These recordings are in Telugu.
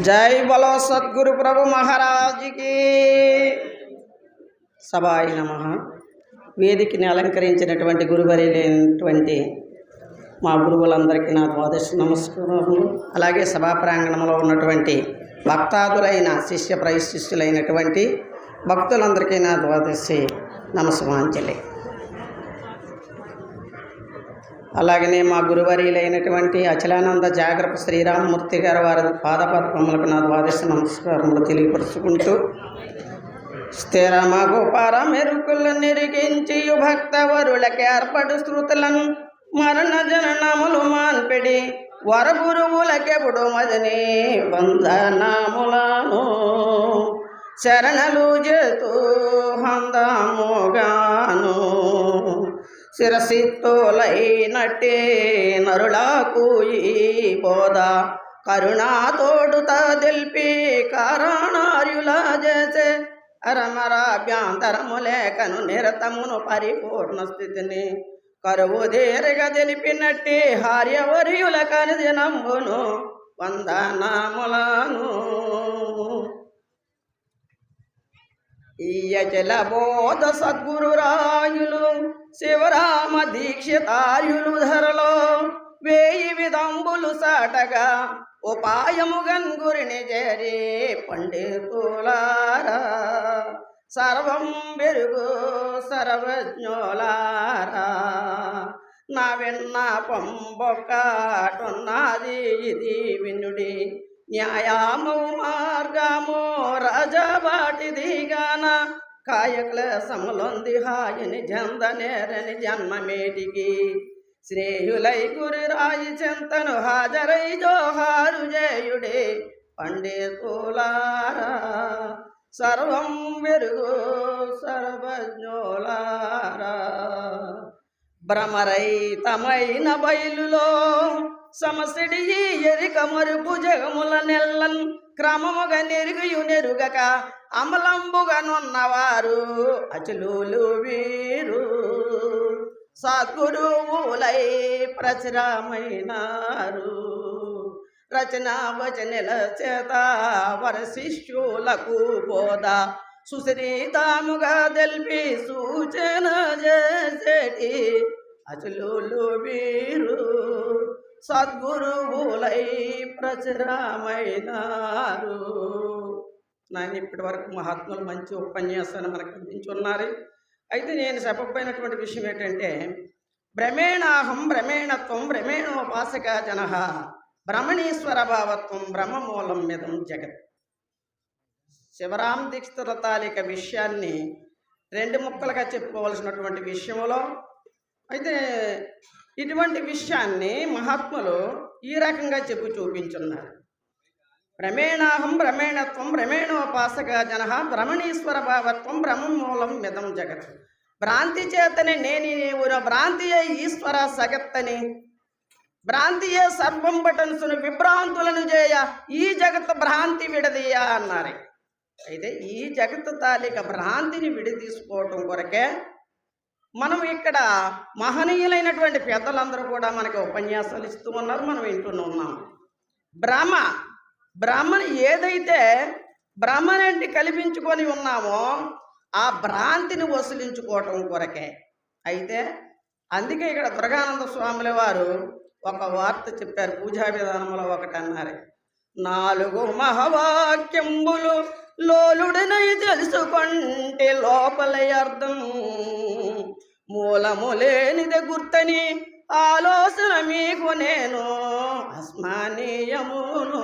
జై బల సద్గురు ప్రభు మహారాజుకి. సభాయి నమ వేదికని అలంకరించినటువంటి గురువరైనటువంటి మా గురువులందరికీ నా ద్వాదశ నమస్కారములు. అలాగే సభా ప్రాంగణంలో ఉన్నటువంటి భక్తాదులైన శిష్య ప్రయశిష్యులైనటువంటి భక్తులందరికీ నా ద్వాదశి నమస్మాంజలి అలాగనే మా గురువరీలైనటువంటి అచలానంద జాగ్రత్త శ్రీరామమూర్తి గారు వారి పాదపద్మములకు నా ద్వాదశ నమస్కారములు తెలియపరుచుకుంటూ స్థిరమ గోపార మెరుకులు నిరిగించి భక్తవరులకి ఏర్పడు శృతులను మరణ జననములు మాన్పెడి వరగురువులకెప్పుడు మదని వందనాములను శరణలు చేతూ హందముగాను. శిరసిత్తులైనట్టే నరులకు ఈ బోధ. కరుణాతోడుత తెల్పి కారణార్యుల చేసే అరమరాభ్యాంతరము లేఖను నిరతమును పరిపూర్ణ స్థితిని. కరువు దేరగా తెలిపినట్టి హార్యవర్యుల కనిదినంబును వందనాములను. ఈయచల బోధ సద్గురు రాయులు శివరామ దీక్షితార్యులు ధరలో వేయి విదంబులు సాటగా ఉపాయము గన్గురిని చేరి పండితులారా. సర్వం బెరుగు సర్వజ్ఞోలారా. నా విన్న పంబొక్కటున్నది ఇది వినుడి న్యాయాము మార్గము రజవాటిది కాయక్లేశములొంది హాయిని జందనేరని జన్మమేటికి. శ్రేయులై గురి రాయి చింతను హాజరై జోహారు జేయుడే పండితులారా సర్వం వెరుగు సర్వజ్ఞోలారా. భ్రమరైతమైన బయలులో సమసిడి ఎరిక మరుపు జగముల నెల్లం క్రమముగా నెరుగుయు నెరుగక అమలంబుగానున్నవారు అచలులు వీరు. సద్గురువులై ప్రచురమైనారు. రచన వచనల చేత వర శిష్యులకు బోధ సుశ్రీతాముగా తెలిపి సూచన చేసేటి అచలులు వీరు. సద్గురువులై ప్రచురమైనారు. నాయన ఇప్పటి వరకు మహాత్ములు మంచి ఉపన్యాసాన్ని మనకు అందించున్నారు. అయితే నేను చెప్పకపోయినటువంటి విషయం ఏంటంటే భ్రమేణాహం భ్రమేణత్వం భ్రమేణోపాసక జన భ్రమణీశ్వర భావత్వం బ్రహ్మమూలం మిదం జగత్. శివరాం దీక్షితుల తాలిక విషయాన్ని రెండు ముక్కలుగా చెప్పుకోవలసినటువంటి విషయంలో అయితే ఇటువంటి విషయాన్ని మహాత్ములు ఈ రకంగా చెప్పు చూపించున్నారు. రమేణాహం భ్రమేణత్వం రమేణోపాసక జన భ్రమణీశ్వర భావత్వం భ్రమం మూలం మిదం జగత్. భ్రాంతి చేతనే నేని నీవున భ్రాంతియే ఈశ్వర సగత్తని. భ్రాంతియే సర్వం బటన్సును విభ్రాంతులను చేయ ఈ జగత్ భ్రాంతి విడదీయ అన్నారు. అయితే ఈ జగత్ తాలిక భ్రాంతిని విడదీసుకోవటం కొరకే మనం ఇక్కడ మహనీయులైనటువంటి పెద్దలందరూ కూడా మనకి ఉపన్యాసాలు ఇస్తూ ఉన్నారు మనం వింటూనే ఉన్నాం. భ్రమ బ్రహ్మను ఏదైతే బ్రహ్మనంటి కల్పించుకొని ఉన్నామో ఆ భ్రాంతిని వసూలించుకోవటం కొరకే. అయితే అందుకే ఇక్కడ దుర్గానంద స్వాముల వారు ఒక వార్త చెప్పారు పూజా విధానంలో ఒకటి అన్నారు. నాలుగు మహవాక్యంబులు లోలుడనై తెలుసుకుంటే లోపల అర్థం. మూలము లేనిది గుర్తని ఆలోచన మీకు నేను అస్మానీయమును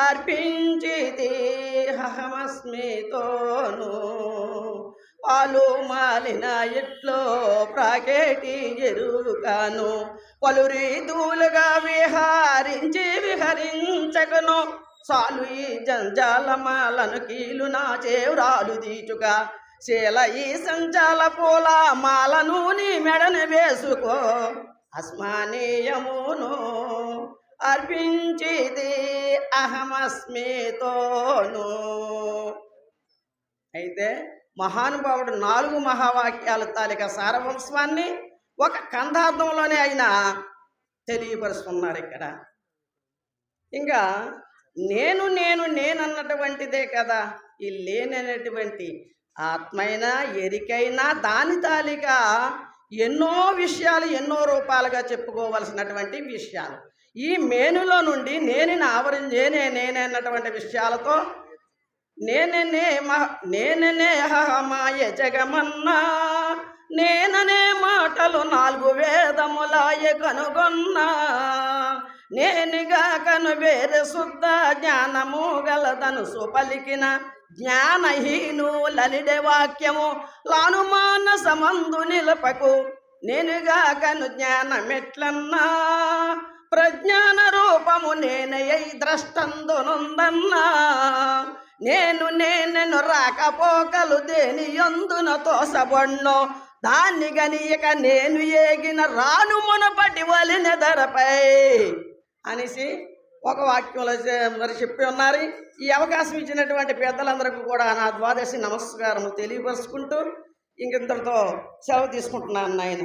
అర్పించితి అహమస్మితోను పాలు మాలిన ఎట్లో ప్రాకేటి ఎరుగాను పలు రీతులుగా విహారించి విహరించగను చాలు ఈ జంజాలమాలను కీలు నా చేవ్రాలు దీచుగా శీల ఈ సంచాల పూల మాలను నీ మెడను వేసుకో. అస్మానీయమును అర్పించేది అహమస్మితోను అయితే మహానుభావుడు నాలుగు మహావాక్యాల తాలిక సారవంశవాన్ని ఒక కంధార్థంలోనే ఆయన తెలియపరుస్తున్నారు ఇక్కడ. ఇంకా నేను నేను నేనన్నటువంటిదే కదా ఈ లేననేటువంటి ఆత్మైనా ఎరికైనా దాని తాలిక ఎన్నో విషయాలు ఎన్నో రూపాలుగా చెప్పుకోవలసినటువంటి విషయాలు. ఈ మేనులో నుండి నేనిని ఆవరి నేనే నేనే అన్నటువంటి విషయాలతో నేననే మహ నేననే మాయ జగమన్నా నేననే మాటలు నాలుగు వేదములాయ కనుగొన్నా నేనుగా కను వేరే శుద్ధ జ్ఞానము గలదను సుపలికిన జ్ఞానహీనులనిడే వాక్యము లానుమాన సమందు నిలపకు నేనుగా కను జ్ఞానమెట్లన్నా ప్రజ్ఞాన రూపము నేనయ్యి ద్రష్టందునుందన్నా నేను నేనను రాకపోకలు దేని ఎందున తోసబొన్నో. దాన్ని గనియక నేను ఏగిన రాను మునపటి వలిన ధరపై అనేసి ఒక వాక్యంలో మరి చెప్పి ఉన్నారు. ఈ అవకాశం ఇచ్చినటువంటి పెద్దలందరికీ కూడా నా ద్వాదశి నమస్కారం తెలియపరుచుకుంటూ ఇంకింతటితో సెలవు తీసుకుంటున్నాను నాయన.